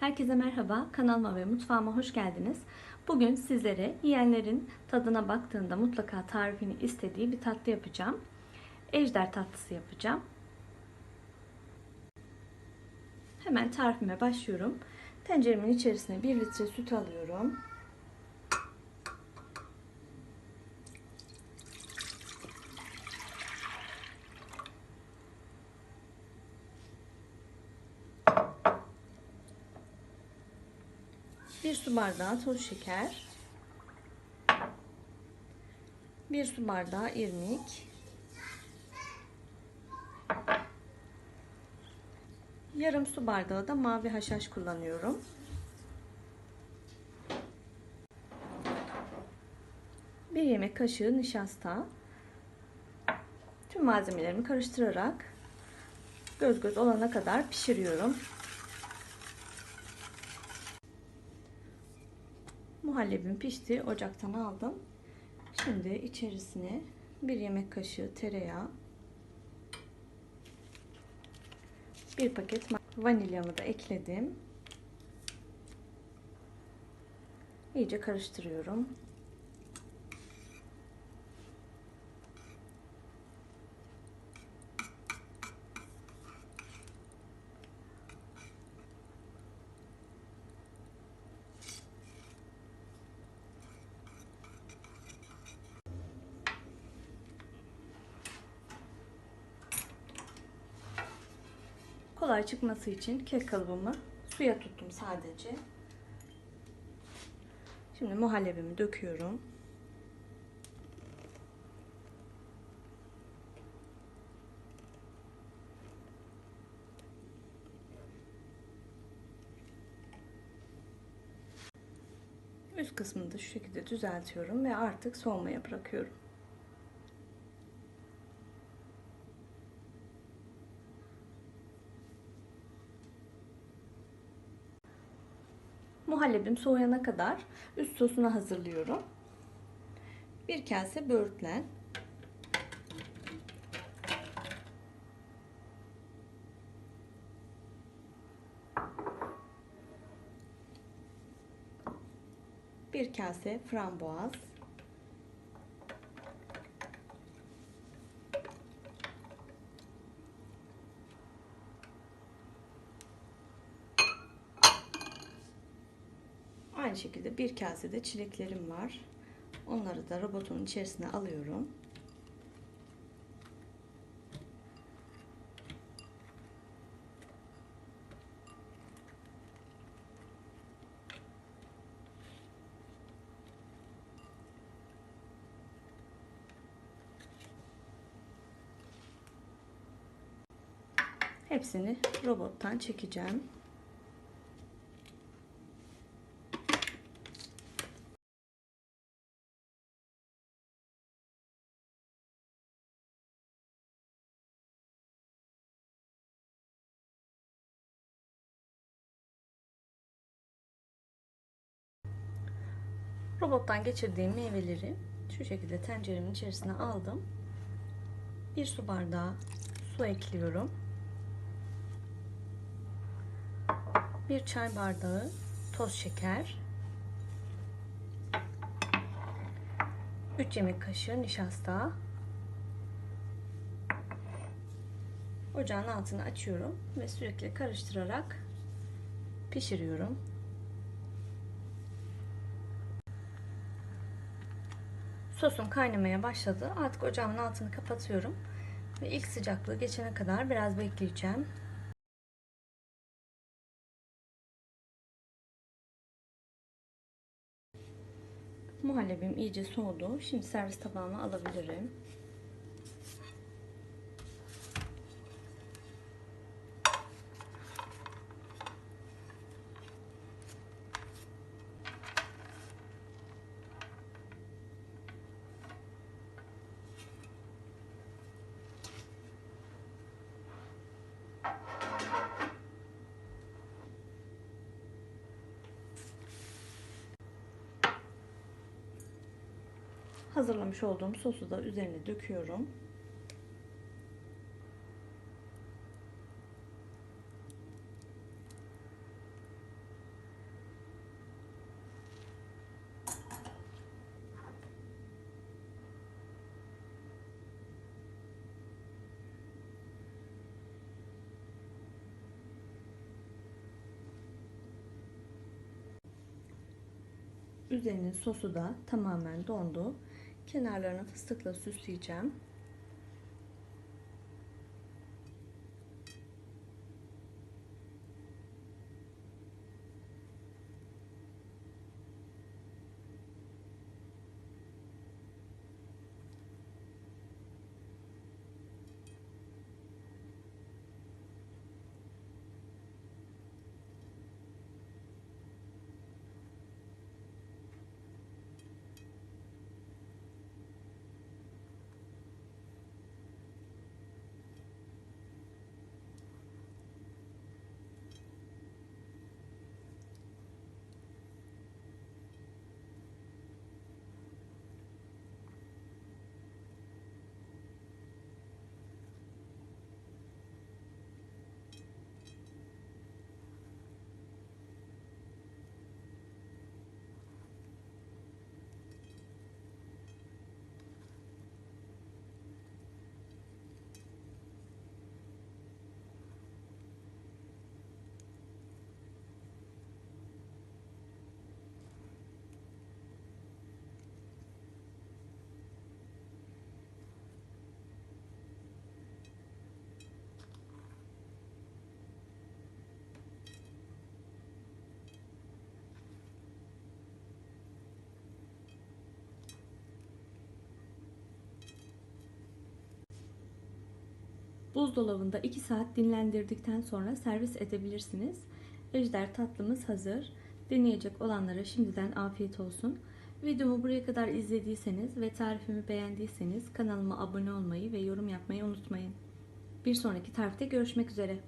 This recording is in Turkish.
Herkese merhaba, kanalıma ve mutfağıma hoş geldiniz. Bugün sizlere yiyenlerin tadına baktığında mutlaka tarifini istediği bir tatlı yapacağım. Ejder tatlısı yapacağım. Hemen tarifime başlıyorum. Tenceremin içerisine 1 litre süt alıyorum. Bir su bardağı toz şeker. Bir su bardağı irmik. Yarım su bardağı da mavi haşhaş kullanıyorum. Bir yemek kaşığı nişasta. Tüm malzemelerimi karıştırarak göz göz olana kadar pişiriyorum. Muhallebim pişti. Ocaktan aldım. Şimdi içerisine bir yemek kaşığı tereyağı, bir paket vanilyamı da ekledim. İyice karıştırıyorum. Kolay çıkması için kek kalıbımı suya tuttum sadece. Şimdi muhallebimi döküyorum. Üst kısmını da şu şekilde düzeltiyorum ve artık soğumaya bırakıyorum. Muhallebim soğuyana kadar üst sosunu hazırlıyorum. Bir kase böğürtlen. Bir kase frambuaz. Aynı şekilde bir kasede çileklerim var. Onları da robotun içerisine alıyorum. Hepsini robottan çekeceğim. Robottan geçirdiğim meyveleri şu şekilde tenceremin içerisine aldım. Bir su bardağı su ekliyorum. Bir çay bardağı toz şeker. 3 yemek kaşığı nişasta. Ocağın altını açıyorum ve sürekli karıştırarak pişiriyorum. Sosum kaynamaya başladı. Artık ocağımın altını kapatıyorum. Ve ilk sıcaklığı geçene kadar biraz bekleyeceğim. Muhallebim iyice soğudu. Şimdi servis tabağıma alabilirim. Hazırlamış olduğum sosu da üzerine döküyorum. Üzerinin sosu da tamamen dondu. Kenarlarını fıstıkla süsleyeceğim. Buzdolabında 2 saat dinlendirdikten sonra servis edebilirsiniz. Ejder tatlımız hazır. Deneyecek olanlara şimdiden afiyet olsun. Videomu buraya kadar izlediyseniz ve tarifimi beğendiyseniz kanalıma abone olmayı ve yorum yapmayı unutmayın. Bir sonraki tarifte görüşmek üzere.